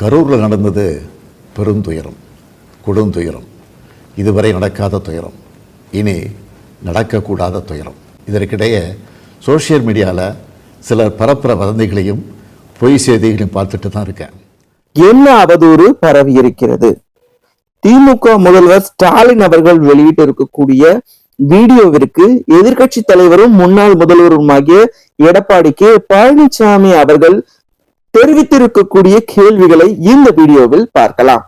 கரூரில் நடந்தது பெருந்துயரம் கொடுந்துயரம் இதுவரை நடக்காத துயரம். இனி நடக்கக்கூடாத துயரம். இதற்கிடையே சோஷியல் மீடியாவில் சிலர் பரப்புற வதந்திகளையும் பொய் செய்திகளையும் பார்த்துட்டு தான் இருக்கேன். என்ன அவதூறு பரவி இருக்கிறது? திமுக முதல்வர் ஸ்டாலின் அவர்கள் வெளியிட்டிருக்கக்கூடிய வீடியோவிற்கு எதிர்க்கட்சி தலைவரும் முன்னாள் முதல்வருமாகிய எடப்பாடி கே. பழனிசாமி அவர்கள் தெரிவித்திருக்கக்கூடிய கேள்விகளை இந்த வீடியோவில் பார்க்கலாம்.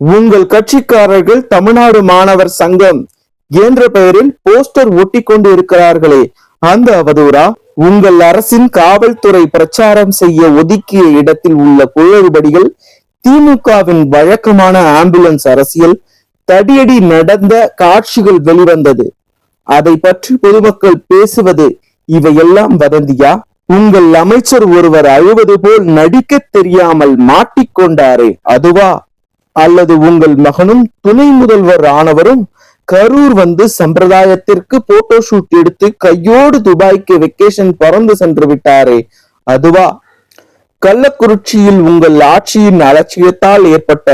உங்கள் கட்சிக்காரர்கள் தமிழ்நாடு மாணவர் சங்கம் என்ற பெயரில் போஸ்டர் ஒட்டி கொண்டு இருக்கிறார்களே அந்த அவதூறா? உங்கள் அரசின் காவல்துறை பிரச்சாரம் செய்ய ஒதுக்கிய இடத்தில் உள்ள குளறுபடிகள் திமுகவின் வழக்கமான ஆம்புலன்ஸ் அரசியல் தடியடி நடந்த காட்சிகள் வெளிவந்தது. அதை பற்றி பொதுமக்கள் பேசுவது இவையெல்லாம் வதந்தியா? உங்கள் அமைச்சர் ஒருவர் அழுவது போல் நடிக்க தெரியாமல் மாட்டிக்கொண்டாரே அதுவா? அல்லது உங்கள் மகனும் துணை முதல்வர் ஆனவரும் கரூர் வந்து சம்பிரதாயத்திற்கு போட்டோ ஷூட் எடுத்து கையோடு துபாய்க்கு வெக்கேஷன் பறந்து சென்று விட்டாரே அதுவா? கள்ளக்குறிச்சியில் உங்கள் ஆட்சியின் அலட்சியத்தால் ஏற்பட்ட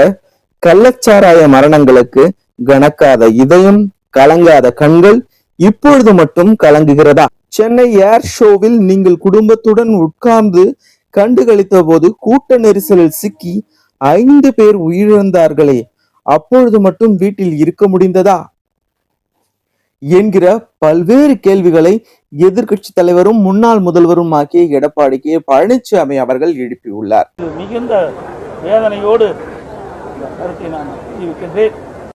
கள்ளச்சாராய மரணங்களுக்கு கணக்காத இதயம் கலங்காத கண்கள் இப்பொழுது மட்டும் கலங்குகிறதா? சென்னை ஏர் ஷோவில் நீங்கள் குடும்பத்துடன் உட்கார்ந்து கண்டுகளித்த போது கூட்ட நெரிசலில் சிக்கி ஐந்து பேர் உயிரிழந்தார்களே. அப்பொழுது மட்டும் வீட்டில் இருக்க முடிந்ததா? என்கிற பல்வேறு கேள்விகளை எதிர்கட்சி தலைவரும் முன்னாள் முதல்வரும் ஆகிய எடப்பாடி கே பழனிசாமி அவர்கள் எழுப்பியுள்ளார். மிகுந்த வேதனையோடு